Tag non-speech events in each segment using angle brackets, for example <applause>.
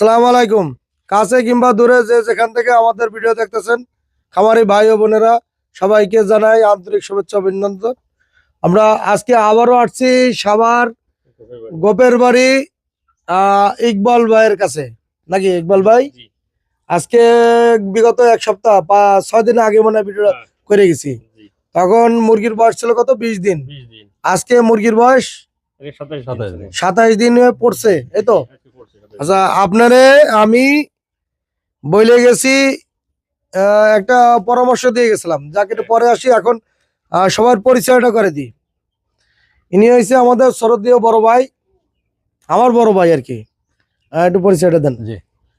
সালাম আলাইকুম। কাছে কিংবা দূরে যে যেখান থেকে আমাদের ভিডিও দেখতেছেন খামারি ভাই ও বোনেরা সবাইকে জানাই আন্তরিক শুভেচ্ছা অভিনন্দন। আমরা আজকে আবারও আসছি সাভার গোপের বাড়ি আহ, ইকবাল ভাইয়ের কাছে। নাকি ইকবাল ভাই? আজকে বিগত এক সপ্তাহ পা- ছয় দিন আগে মনে হয় ভিডিও হ্যাঁ। করে গেছি। তখন মুরগির বয়স ছিল কত? বিশ দিন। আজকে মুরগির বয়স? সাতাশ সাতাশ দিন। সাতাইশ দিন পড়ছে এই তো? সাতাশ। আচ্ছা আপনারে আমি বলে গেছি একটা পরামর্শ দিয়ে গেছিলাম। যাকে পরে আসি, এখন সবার পরিচয়টা করে দিই। ইনি হয়েছে আমাদের শরদীয় বড় ভাই, আমার বড় ভাই আর কি। একটু পরিচয়টা দেন। জি,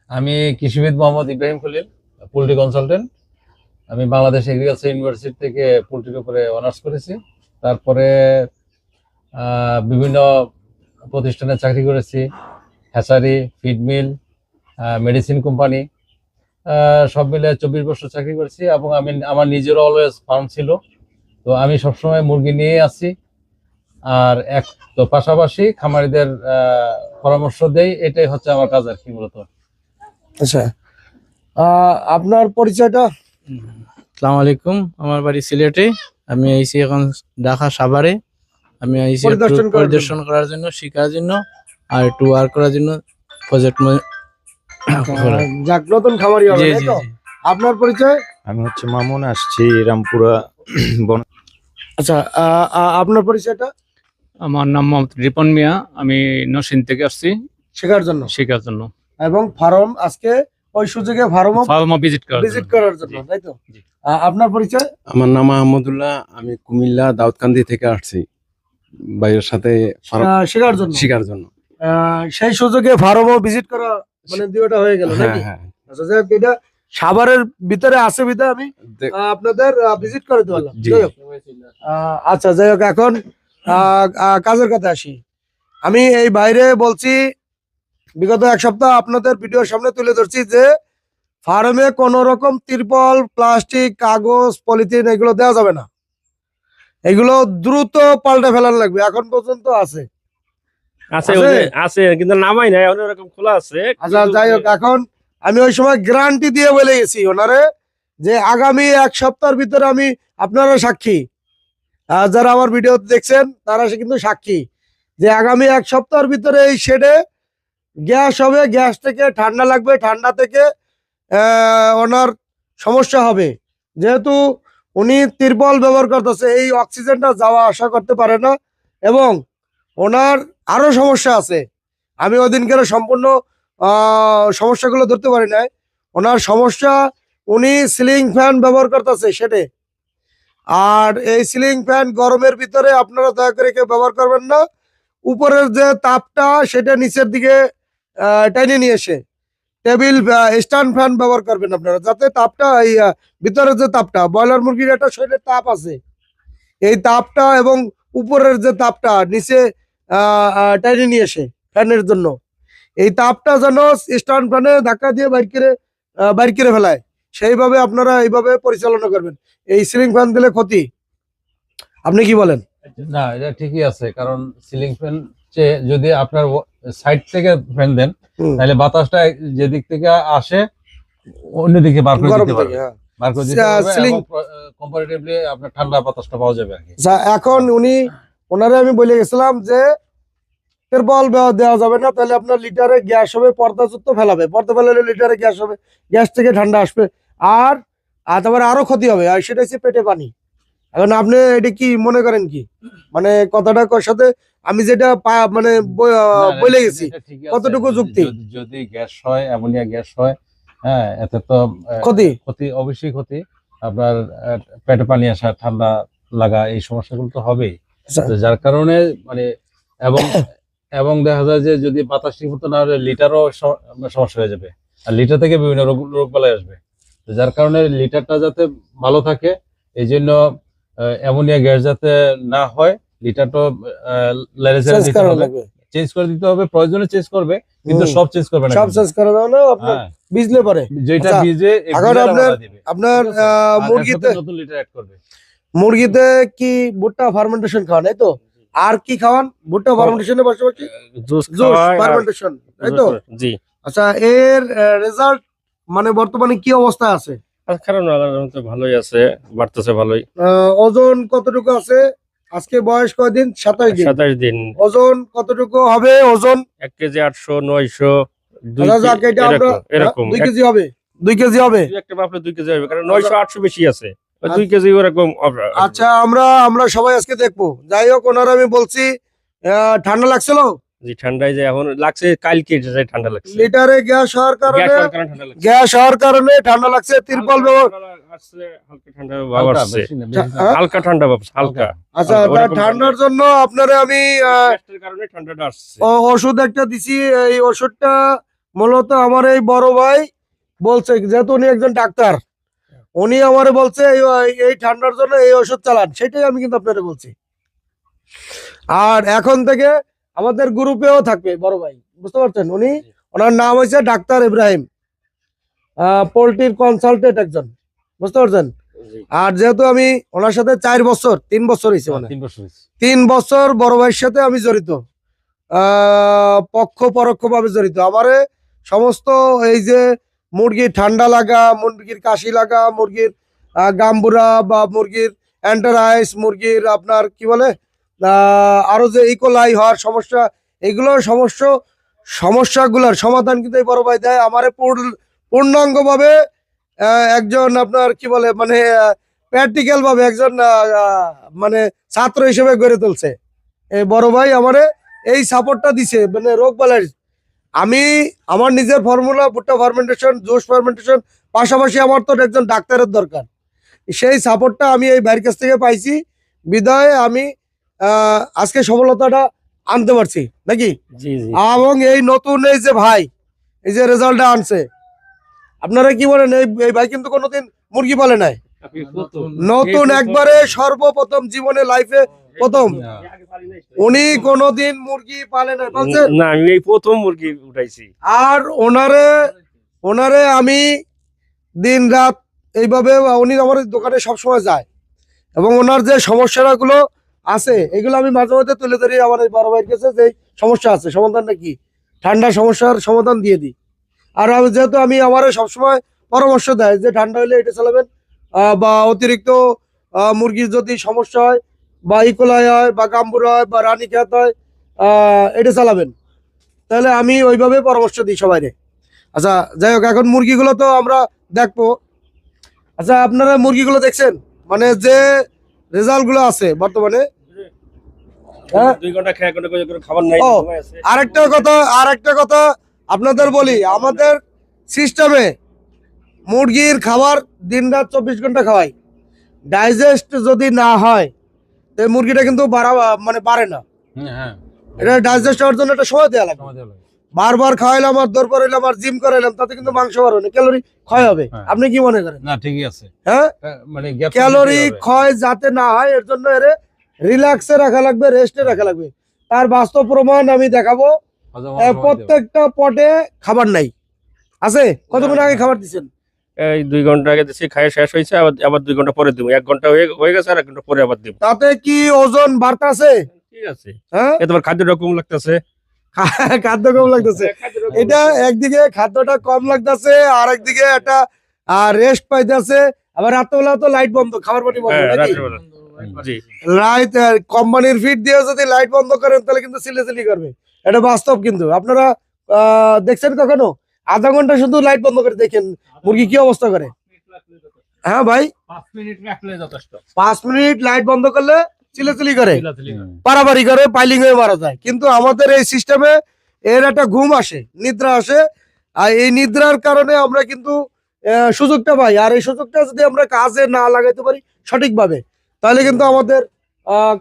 আমি কৃষিবিদ মোহাম্মদ ইব্রাহিম খলিল, পোলট্রি কনসালটেন্ট। আমি বাংলাদেশ এগ্রিকালচার ইউনিভার্সিটি থেকে পোলট্রির উপরে অনার্স করেছি। তারপরে বিভিন্ন প্রতিষ্ঠানে চাকরি করেছি। হ্যাচারি ফিডমিল মেডিসিন কোম্পানি সব মিলে চব্বিশ বছর চাকরি করেছি এবং আমি আমার নিজেরও অলওয়েজ ফার্ম ছিল। তো আমি সবসময় মুরগি নিয়ে আছি। আর এক তো পাশাপাশি খামারিদের আহ, পরামর্শ দেই এটাই হচ্ছে আমার কাজ আর কি মূলত। আচ্ছা আহ, আপনার পরিচয়টা? আসসালামু আলাইকুম আমার বাড়ি সিলেটে। আমি আইছি এখন ঢাকা সাভারে। আমি আইছি একটু পরিদর্শন করার পরিদর্শন করার জন্য শেখার জন্য। আর একটু ওয়ার্ক করার জন্য প্রজেক্ট আহ, যাক নতুন খামারি হবে তাই তো? আপনার পরিচয়? আমি হচ্ছে মামুন আসছি রামপুরা বন আচ্ছা আপনার পরিচয়টা? আমার নাম মোহাম্মদ রিপন মিয়া আমি নসিন থেকে আসছি। শেখার জন্য? শেখার জন্য। এবং ফার্ম আজকে ওই সুযোগে ফার্ম ফার্মা ভিজিট করার ভিজিট করার জন্য তাই তো? আহ, আপনার পরিচয়? আমার নাম আহমদুল্লাহ আমি কুমিল্লা দাউদকান্দি থেকে আসছি। ভাইয়ের সাথে শেখার জন্য? শেখার জন্য। সেই সুযোগে ফার্মও ভিজিট করা মানে দুইটা হয়ে গেল হ্যাঁ নাকি? হ্যাঁ। আচ্ছা যাই হোক, এটা সাভারের ভিতরে আছে বিধা আমি। আপনাদের ভিজিট করে আহ, আচ্ছা যাই হোক এখন কাজের কথা আসি। আমি এই বাইরে বলছি বিগত এক সপ্তাহ আপনাদের ভিডিওর সামনে তুলে ধরছি যে ফার্মে কোন রকম তিরপল প্লাস্টিক কাগজ পলিথিন এগুলো দেওয়া যাবে না। এগুলো দ্রুত পাল্টে ফেলার লাগবে এখন পর্যন্ত আছে। আছে আছে? কিন্তু নামাই নাই অন্যরকম খোলা আছে আচ্ছা যাই হোক এখন আমি ওই সময় গ্যারান্টি দিয়ে বলে গেছি ওনারে যে আগামী এক সপ্তাহের ভিতরে আমি আপনারা সাক্ষী। যারা আমার ভিডিও দেখছেন তারা কিন্তু সাক্ষী। যে আগামী এক সপ্তাহের ভিতরে এই শেডে গ্যাস হবে গ্যাস থেকে ঠান্ডা লাগবে ঠান্ডা থেকে আহ, ওনার সমস্যা হবে। যেহেতু উনি তিরপল ব্যবহার করতেছে এই অক্সিজেনটা যাওয়া আসা করতে পারে না এবং ওনার আরও সমস্যা আছে। আমি ওদিনকার সম্পূর্ণ সমস্যাগুলো ধরতে পারি নাই। ওনার সমস্যা, উনি সিলিং ফ্যান ব্যবহার করতেছে সেটে আর এই সিলিং ফ্যান গরমের ভিতরে আপনারা দয়া করে কেউ ব্যবহার করবেন না। উপরের যে তাপটা, সেটা নিচের দিকে টেনে নিয়ে এসে টেবিল স্ট্যান্ড ফ্যান ব্যবহার করবেন আপনারা। যাতে তাপটা, এই ভিতরের যে তাপটা, ব্রয়লার মুরগির একটা শরীরের তাপ আছে। এই তাপটা এবং উপরের যে তাপটা, নিচে টেনে নিয়ে এসে ফ্যানের জন্য। এই তাপটা যেন স্ট্যান্ড ফ্যানে ধাক্কা দিয়ে বাইর করে বাইর করে ফেলায়। সেইভাবে আপনারা এইভাবে পরিচালনা করবেন। এই সিলিং ফ্যান দিলে ক্ষতি। আপনি কি বলেন? না এটা ঠিকই আছে কারণ সিলিং ফ্যান যদি আপনার সাইড থেকে ফ্যান দেন তাহলে বাতাসটা যেদিক থেকে আসে অন্যদিকে বার করে দিতে পারবে। হ্যাঁ। বার করে দিতে পারবে কম্পারেটিভলি আপনার ঠান্ডা বাতাসটা পাওয়া যাবে আচ্ছা, এখন উনি ওনারে আমি বলে গেছিলাম যে তেরপল দেওয়া দেওয়া যাবে না তাহলে আপনার লিটারে গ্যাস হবে পর্দা যুক্ত ফেলাবে। পর্দা ফেলালে লিটারে গ্যাস হবে গ্যাস থেকে ঠান্ডা আসবে। আর আর তারপরে আরও ক্ষতি হবে আর সেটা হচ্ছে পেটে পানি। এখন আপনি এটা কি মনে করেন কি? মানে কথাটা কর সাথে আমি যেটা মানে বলে গেছি। কতটুকু যুক্তি? যদি- গ্যাস হয় অ্যামোনিয়া গ্যাস হয় হ্যাঁ এতে তো ক্ষতি? ক্ষতি অবশ্যই ক্ষতি। আপনার পেটে পানি আসা ঠান্ডা লাগা এই সমস্যাগুলো তো হবেই। যার কারণে মানে এবং <coughs> এবং দেখা যায় যে যদি বাতাস ঠিক মতো না হলে লিটারও স- সমস্যা হয়ে যাবে। আর লিটার থেকে বিভিন্ন রোগ রোগ বালাই আসবে। তো যার কারণে লিটারটা যাতে ভালো থাকে এই জন্য অ্যামোনিয়া গ্যাস যাতে না হয় লিটারটা চেঞ্জ করা লাগবে চেঞ্জ করে দিতে হবে প্রয়োজনে চেঞ্জ করবে কিন্তু সব চেঞ্জ করবে না সব চেঞ্জ করে দাও না আপনার হ্যাঁ, বিজলে পরে। যেটা আচ্ছা, এখন আপনার- আপনার মুরগিতে নতুন লিটার অ্যাড করবে। মুরগিতে কি ভুট্টা ফার্মেন্টেশন খাওয়ান এই তো? আর কি খাওয়ান? ভুট্টা ফার্মেন্টেশনের পাশাপাশি? জুস জুস ফার্মেন্টেশন তাই তো? জি। আচ্ছা এর রেজাল্ট মানে বর্তমানে কি অবস্থা আছে? কারণ ভালোই আছে বাড়তেছে ভালোই। ওজন কতটুকু আছে? আজকে বয়স কয়দিন সাতাশ দিন। সাতাশ দিন। ওজন কতটুকু হবে ওজন? এক কেজি আটশো নয়শো দুই আচ্ছা, দুই কেজি হবে। দুই কেজি হবে? একটা মাপলে দুই কেজি হবে কারণ নয়শো আটশো বেশি আছে। দুই আচ্ছা। কেজি ওরকম আচ্ছা আমরা আমরা সবাই আজকে দেখব। যাই হোক ওনারা আমি বলছি আহ, ঠান্ডা লাগছিল? জি ঠান্ডায় যে এখন লাগছে কালকে যে ঠান্ডা লাগছে। লিটারে গ্যাস হওয়ার কারণে গ্যাস হওয়ার কারণে ঠান্ডা লাগছে। গ্যাস হওয়ার কারণে ঠান্ডা লাগছে তিরপল ব্যবহার হালকা হালকা ঠান্ডা হালকা। হ্যাঁ? হালকা ঠান্ডা ভাব হালকা। আচ্ছা ঠান্ডার জন্য আপনারা আমি ওষুধ একটা দিছি এই ওষুধটা মূলত আমার এই বড় ভাই বলছে যেহেতু উনি একজন ডাক্তার। উনি আমারে বলছে এই- এই ঠান্ডার জন্য এই ওষুধ চালান। সেটাই আমি কিন্তু আপনারা বলছি। আর এখন থেকে আমাদের গ্রুপেও থাকবে বড় ভাই। বুঝতে পারছেন? উনি ওনার নাম হয়েছে ডাক্তার ইব্রাহিম। পোলট্রির কনসালটেন্ট একজন। বুঝতে পারছেন? আর যেহেতু আমি ওনার সাথে চার বছর তিন বছর হয়েছে মানে। তিন বছর হয়েছে। তিন বছর বড় ভাইয়ের সাথে আমি জড়িত। আহ, পক্ষ পরোক্ষ ভাবে জড়িত। আমারে সমস্ত এই যে মুরগির ঠান্ডা লাগা মুরগির কাশি লাগা মুরগির গাম্বুরা বা মুরগির অ্যান্টারাইস মুরগির আপনার কি বলে আহ, আরও যে ইকোলাই হওয়ার সমস্যা এগুলোর সমস্যা সমস্যাগুলোর সমাধান কিন্তু এই বড় ভাই দেয়। আমার পূর্ণাঙ্গ ভাবে একজন আপনার কি বলে মানে প্র্যাকটিক্যাল ভাবে একজন মানে ছাত্র হিসেবে গড়ে তুলছে। এই বড় ভাই আমারে এই সাপোর্টটা দিছে মানে রোগ বালাই আমি আমার নিজের ফর্মুলা ভুট্টা ফার্মেন্টেশন জুস ফার্মেন্টেশন পাশাপাশি আমার তো একজন ডাক্তারের দরকার। সেই সাপোর্টটা আমি এই ভাইয়ের কাছ থেকে পাইছি। বিদায় আমি আহ, আজকে সফলতাটা আনতে পারছি নাকি? এবং এই নতুন এই যে ভাই এই যে রেজাল্টটা আনছে। আপনারা কি বলেন এই এই ভাই কিন্তু কোনোদিন মুরগি পালে নাই? নতুন একবারে সর্বপ্রথম জীবনে লাইফে প্রথম। উনি কোনোদিন মুরগি পালে বলছেন না আমি এই প্রথম মুরগি উঠাইছি। আর ওনারে ওনারে আমি দিন রাত এইভাবে উনি আমার দোকানে সবসময় যায়। এবং ওনার যে সমস্যাগুলো আছে এগুলো আমি মাঝে মাঝে তুলে ধরি আমার এই বড় ভাইয়ের কাছে যে সমস্যা আছে সমাধানটা কি? ঠান্ডা সমস্যার সমাধান দিয়ে দিই। আর আমি যেহেতু আমি আমার সবসময় পরামর্শ দেয় যে ঠান্ডা হলে এটা চালাবেন বা অতিরিক্ত মুরগির যদি সমস্যা হয় বা ইকোলাই হয় বা গাম্বুর হয় বা রানী খ্যাত হয় আহ, এটা চালাবেন। তাহলে আমি ওইভাবে পরামর্শ দিই সবাইরে আচ্ছা যাই হোক এখন মুরগিগুলো তো আমরা দেখব। আচ্ছা আপনারা মুরগিগুলো দেখছেন? মানে যে রেজাল্টগুলো আছে বর্তমানে। হ্যাঁ। আরেকটা কথা আরেকটা কথা আপনাদের বলি। আমাদের সিস্টেমে মুরগির খাবার দিন রাত চব্বিশ ঘণ্টা খাওয়াই। ডাইজেস্ট যদি না হয় তো মুরগিটা কিন্তু বাড়া মানে বাড়ে না। হ্যাঁ, এটা ডাইজেস্ট হওয়ার জন্য একটা সময় দেওয়া লাগে। বারবার খাওয়াইলাম আর দরবার হইলাম আর জিম করাইলাম তাতে কিন্তু মাংস বাড়বে ক্যালোরি ক্ষয় হবে। হ্যাঁ। আপনি কি মনে করেন? না ঠিকই আছে। হ্যাঁ? মানে ক্যালোরি ক্ষয় যাতে না হয় এর জন্য এর রিল্যাক্সে রাখা লাগবে রেস্টে রাখা লাগবে। তার বাস্তব প্রমাণ আমি দেখাবো। প্রত্যেকটা পটে খাবার নাই। আছে? কতক্ষণ আগে খাবার দিচ্ছেন এই দুই ঘণ্টা আগে দিচ্ছি খাই শেষ হয়েছে আবার আবার দুই ঘণ্টা পরে দিব। এক ঘণ্টা হয়ে হয়ে গেছে আর এক ঘণ্টা পরে আবার দিব। তাতে কি ওজন বাড়তাছে? ঠিক আছে। হ্যাঁ? তোমার খাদ্যটা কম লাগতেছে। খাদ্য কম লাগতেছে। এটা একদিকে খাদ্যটা কম লাগতেছে আর একদিকে একটা রেস্ট পাইতেছে। আবার রাত্রেবেলা তো লাইট বন্ধ খাবার পানি বন্ধ হ্যাঁ রাত্রেবেলা। লাইট কোম্পানির ফিট দিয়ে যদি লাইট বন্ধ করেন তাহলে কিন্তু সিলেসিলি করবে। এটা বাস্তব কিন্তু। আপনারা আহ, দেখছেন কখনো? আধা ঘণ্টা শুধু লাইট বন্ধ করে দেখেন মুরগি কি অবস্থা করে? হ্যাঁ ভাই? পাঁচ মিনিট লাইট বন্ধ করলে চিলেচিলি করে। পারাবারি করে। পাইলিং হয়ে মারা যায়। কিন্তু আমাদের এই সিস্টেমে এর একটা ঘুম আসে নিদ্রা আসে। আর এই নিদ্রার কারণে আমরা কিন্তু সুযোগটা পাই। আর এই সুযোগটা যদি আমরা কাজে না লাগাইতে পারি সঠিকভাবে তাহলে কিন্তু আমাদের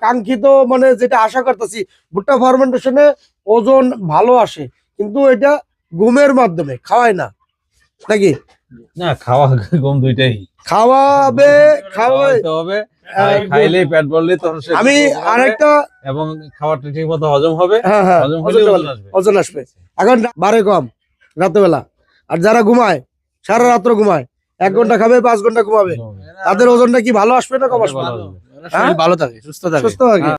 কাঙ্ক্ষিত মানে যেটা আশা করতেছি ভুট্টা ফার্মেন্টেশনে ওজন ভালো আসে। কিন্তু এটা ঘুমের মাধ্যমে খাওয়ায় না। নাকি? না খাওয়া কম দুইটাই। খাওয়াবে খাওয়াবে। খাওয়াইতে হবে খাইলেই পেট ভরলে তখন আমি হজম হবে আরেকটা এবং খাবারটা ঠিক মতো হজম হবে হ্যাঁ হ্যাঁ হজম হলে ওজন ভালো। আসবে। এখন বারে কম রাত্রেবেলা। আর যারা ঘুমায় সারা রাত্র ঘুমায় এক ঘণ্টা খাবে পাঁচ ঘণ্টা ঘুমাবে তাদের ওজনটা কি ভালো আসবে না কম আসবে। হ্যাঁ? ভালো থাকে সুস্থ থাকে। সুস্থ থাকে।